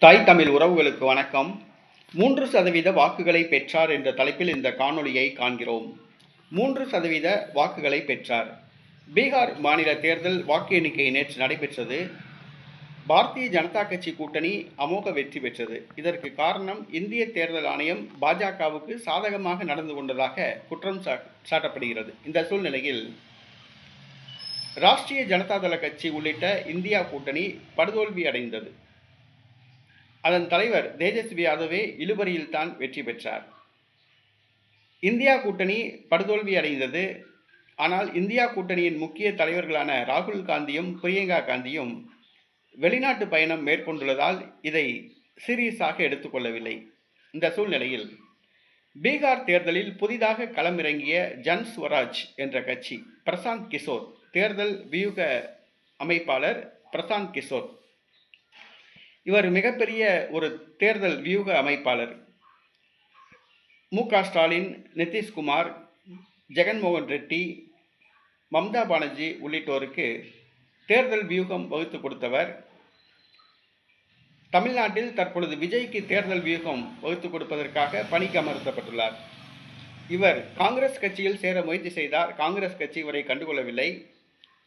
தாய் தமிழ் உறவுகளுக்கு வணக்கம். மூன்று சதவீத வாக்குகளை பெற்றார் என்ற தலைப்பில் இந்த காணொளியை காண்கிறோம். மூன்று சதவீத வாக்குகளை பெற்றார். பீகார் மாநில தேர்தல் வாக்கு எண்ணிக்கை நேற்று நடைபெற்றது. பாரதிய ஜனதா கட்சி கூட்டணி அமோக வெற்றி பெற்றது. இதற்கு காரணம் இந்திய தேர்தல் ஆணையம் பாஜகவுக்கு சாதகமாக நடந்து கொண்டதாக குற்றம் சா- சாட்டப்படுகிறது. இந்த சூழ்நிலையில் ராஷ்டிரிய ஜனதா தள கட்சி உள்ளிட்ட இந்தியா கூட்டணி படுதோல்வி அடைந்தது. அதன் தலைவர் தேஜஸ்வி யாதவே இழுபறியில் தான் வெற்றி பெற்றார். இந்தியா கூட்டணி படுதோல்வி அடைந்தது. ஆனால் இந்தியா கூட்டணியின் முக்கிய தலைவர்களான ராகுல் காந்தியும் பிரியங்கா காந்தியும் வெளிநாட்டு பயணம் மேற்கொண்டுள்ளதால் இதை சீரியஸாக எடுத்துக்கொள்ளவில்லை இந்த சூழ்நிலையில் பீகார் தேர்தலில் புதிதாக களமிறங்கிய ஜன் ஸ்வராஜ் என்ற கட்சி பிரசாந்த் கிஷோர் தேர்தல் வியூக அமைப்பாளர் பிரசாந்த் கிஷோர் இவர் மிகப்பெரிய ஒரு தேர்தல் வியூக அமைப்பாளர். மு க ஸ்டாலின் நிதிஷ்குமார் ஜெகன்மோகன் ரெட்டி மம்தா பானர்ஜி உள்ளிட்டோருக்கு தேர்தல் வியூகம் வகுத்து கொடுத்தவர். தமிழ்நாட்டில் தற்பொழுது விஜய்க்கு தேர்தல் வியூகம் வகுத்து கொடுப்பதற்காக பணிக்கு அமர்த்தப்பட்டுள்ளார். இவர் காங்கிரஸ் கட்சியில் சேர முயற்சி செய்தார். காங்கிரஸ் கட்சி இவரை கண்டுகொள்ளவில்லை.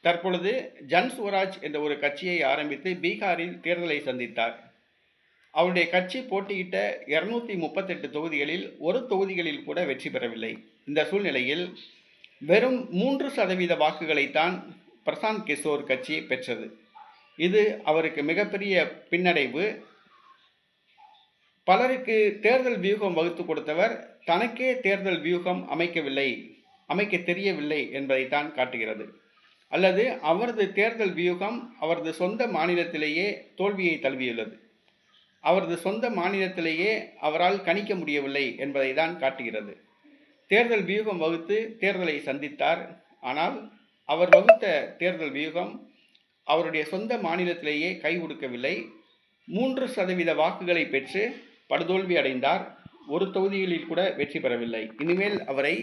தற்பொழுது ஜன் சுவராஜ் என்ற ஒரு கட்சியை ஆரம்பித்து பீகாரில் தேர்தலை சந்தித்தார். அவருடைய கட்சி போட்டியிட்ட இருநூத்தி முப்பத்தெட்டு தொகுதிகளில் ஒரு தொகுதிகளில் கூட வெற்றி பெறவில்லை. இந்த சூழ்நிலையில் வெறும் மூன்று சதவீத வாக்குகளைத்தான் பிரசாந்த் கிஷோர் கட்சி பெற்றது. இது அவருக்கு மிகப்பெரிய பின்னடைவு. பலருக்கு தேர்தல் வியூகம் வகுத்து கொடுத்தவர் தனக்கே தேர்தல் வியூகம் அமைக்கவில்லை அமைக்க தெரியவில்லை என்பதைத்தான் காட்டுகிறது. அல்லது அவரது தேர்தல் வியூகம் அவரது சொந்த மாநிலத்திலேயே தோல்வியை தழுவியுள்ளது. அவரது சொந்த மாநிலத்திலேயே அவரால் கணிக்க முடியவில்லை என்பதை தான் காட்டுகிறது. தேர்தல் வியூகம் வகுத்து தேர்தலை சந்தித்தார். ஆனால் அவர் வகுத்த தேர்தல் வியூகம் அவருடைய சொந்த மாநிலத்திலேயே கை கொடுக்கவில்லை. மூன்று சதவீத வாக்குகளை பெற்று படுதோல்வி அடைந்தார். ஒரு தொகுதிகளில் கூட வெற்றி பெறவில்லை. இனிமேல் அவரை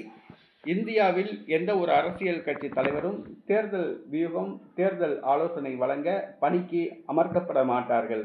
இந்தியாவில் எந்த ஒரு அரசியல் கட்சி தலைவரும் தேர்தல் வியூகம் தேர்தல் ஆலோசனை வழங்க பணிக்கு அமர்த்தப்பட மாட்டார்கள்.